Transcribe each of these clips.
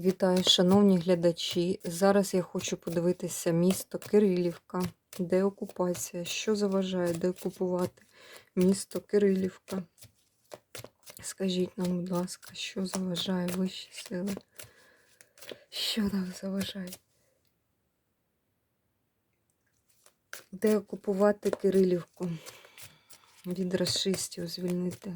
Вітаю, шановні глядачі. Зараз я хочу подивитися місто Кирилівка. Де окупація? Що заважає деокупувати місто Кирилівка? Скажіть нам, будь ласка, що заважає вищі сили? Що нам заважає? Де окупувати Кирилівку? Від расистів звільнити.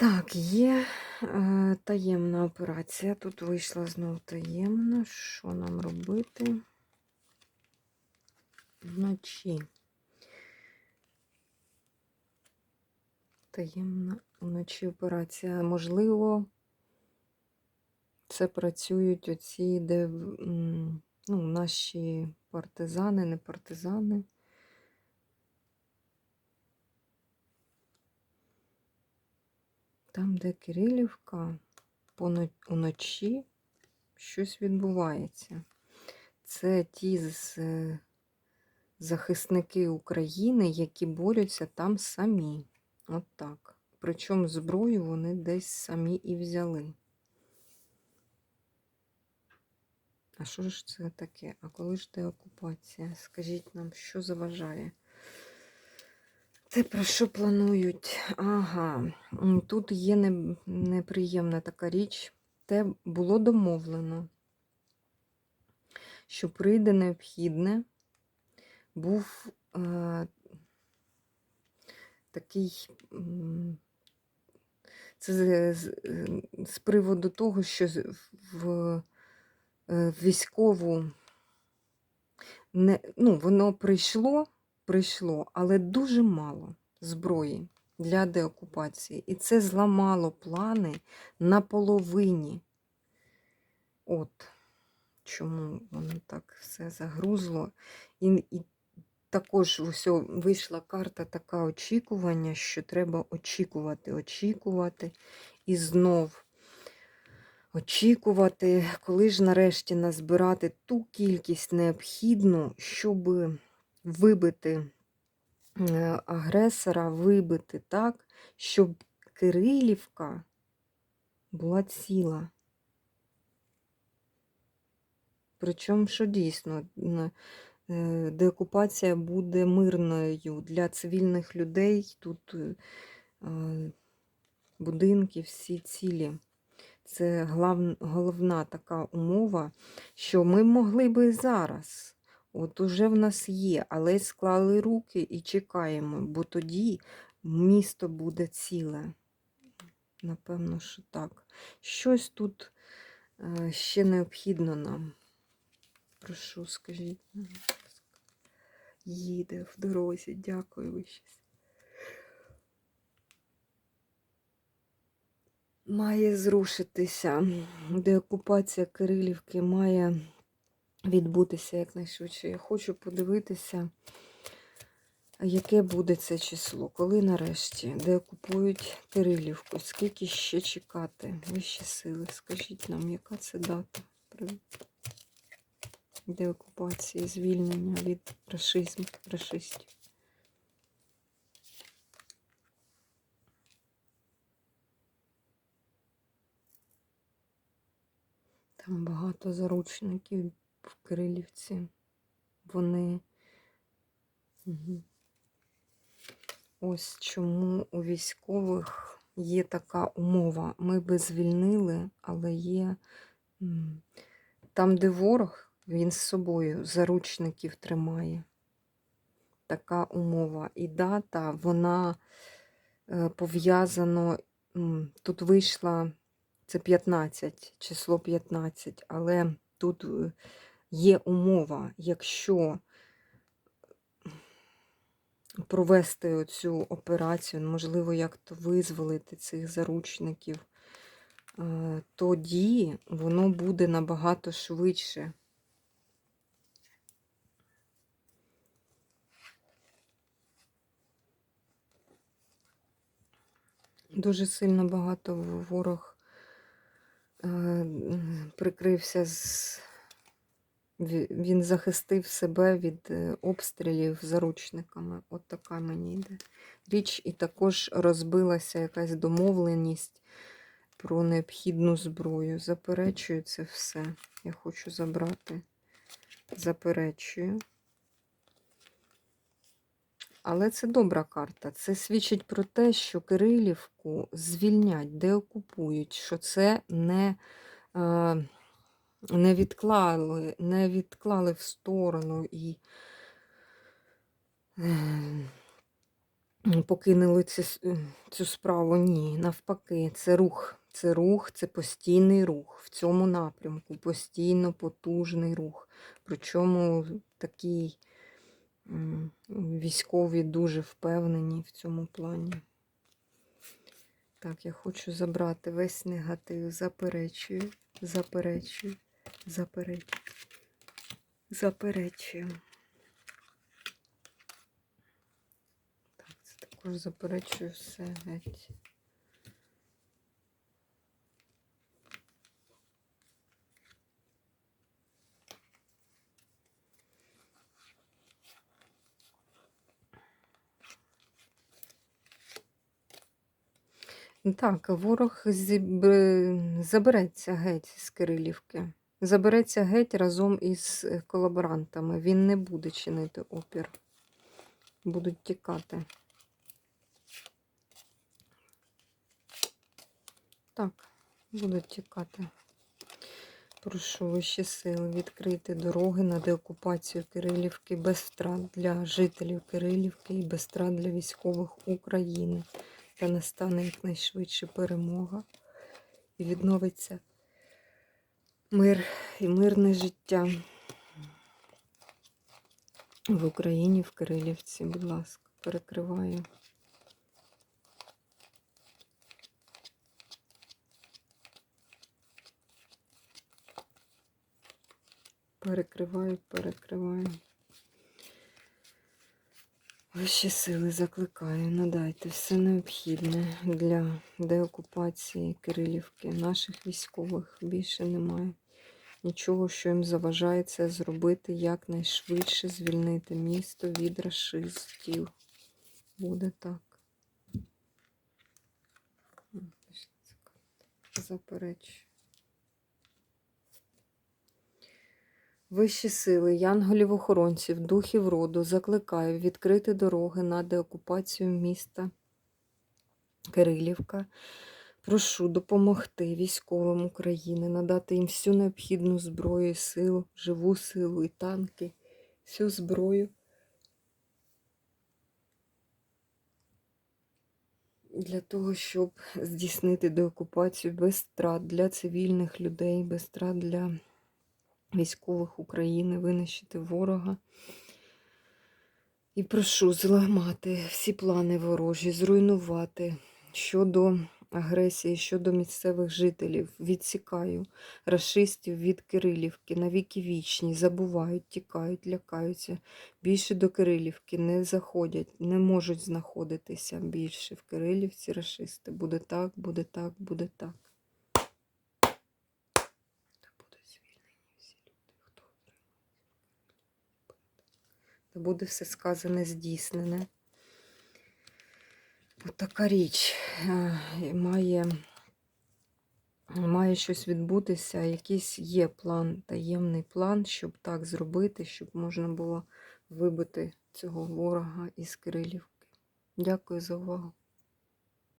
Так, є е, таємна операція. Тут вийшла знову таємна. Що нам робити? Вночі. Таємна вночі операція. Можливо, це працюють оці, де ну, наші партизани, не партизани. Там, де Кирилівка, уночі щось відбувається. Це ті захисники України, які борються там самі. От так. Причому зброю вони десь самі і взяли. А що ж це таке? А коли ж де окупація? Скажіть нам, що заважає? Це про що планують? Ага, тут є не- неприємна така річ. Те було домовлено, що прийде необхідне, був е, такий. Це з, з, з приводу того, що в, е, військову не, ну, воно прийшло, прийшло, але дуже мало зброї для деокупації. І це зламало плани на половині. От чому воно так все загрузло. І, і також усьо вийшла карта така очікування, що треба очікувати, очікувати і знов очікувати, коли ж нарешті назбирати ту кількість необхідну, щоб вибити е, агресора, вибити так, щоб Кирилівка була ціла. Причому, що дійсно, е, деокупація буде мирною для цивільних людей. Тут е, будинки всі цілі. Це головна така умова, що ми могли би зараз. От уже в нас є, але склали руки і чекаємо, бо тоді місто буде ціле. Напевно, що так. Щось тут е, ще необхідно нам. Прошу, скажіть. Їде в дорозі, дякую ви щось. Має зрушитися. Деокупація Кирилівки має відбутися якнайшвидше. Я хочу подивитися, яке буде це число, коли нарешті деокупують Кирилівку. Скільки ще чекати? Вищі сили. Скажіть нам, яка це дата? Деокупації, звільнення від рашизму, рашистів. Там багато заручників в Кирилівці. Вони. Ось чому у військових є така умова. Ми би звільнили, але є там, де ворог, він з собою заручників тримає. Така умова. І дата, вона е, пов'язано. м, Тут вийшла це 15, число 15, але тут е, є умова, якщо провести оцю операцію, можливо, як-то визволити цих заручників е, тоді воно буде набагато швидше. Дуже сильно багато ворог е, прикрився з. Ві- Він захистив себе від е, обстрілів заручниками. От така мені йде річ. І також розбилася якась домовленість про необхідну зброю. Заперечую це все. Я хочу забрати. Заперечую. Але це добра карта. Це свідчить про те, що Кирилівку звільнять, деокупують, що це не, е, не, відклали, не відклали в сторону і е, покинули цю, е, цю справу. Ні, навпаки, це рух. Це рух, це постійний рух в цьому напрямку, постійно потужний рух. Причому такий військові дуже впевнені в цьому плані. Так, я хочу забрати весь негатив, заперечую, заперечую, заперечую, заперечую. Так, це також заперечую все геть. Так, ворог забереться геть з Кирилівки. Забереться геть разом із е, колаборантами. Він не буде чинити опір. Будуть тікати. Так, будуть тікати. Прошу вищі сили відкрити дороги на деокупацію Кирилівки без втрат для жителів Кирилівки і без втрат для військових України. Та настане якнайшвидше перемога і відновиться мир і мирне життя в Україні, в Кирилівці. Будь ласка, перекриваю. Перекриваю, перекриваю. Вищі сили закликаю, надайте все необхідне для деокупації Кирилівки. Наших військових більше немає. Нічого, що їм заважає це зробити якнайшвидше звільнити місто від рашистів. Буде так. М, пішла ця карта. Заперечую. Вищі сили, янголів-охоронців, духів роду закликаю відкрити дороги на деокупацію міста Кирилівка. Прошу допомогти військовим України, надати їм всю необхідну зброю і силу, живу силу і танки, всю зброю для того, щоб здійснити деокупацію без втрат для цивільних людей, без втрат для військових України, винищити ворога. І прошу зламати всі плани ворожі, зруйнувати щодо агресії, щодо місцевих жителів. Відсікаю рашистів від Кирилівки, навіки вічні, забувають, тікають, лякаються. Більше до Кирилівки не заходять, не можуть знаходитися більше в Кирилівці рашисти. Буде так, буде так, буде так. Та будуть звільнені всі люди, хто Та буде все сказане, здійснене. Отака річ е, має, має щось відбутися, якийсь є план, таємний план, щоб так зробити, щоб можна було вибити цього ворога із Кирилівки. Дякую за увагу.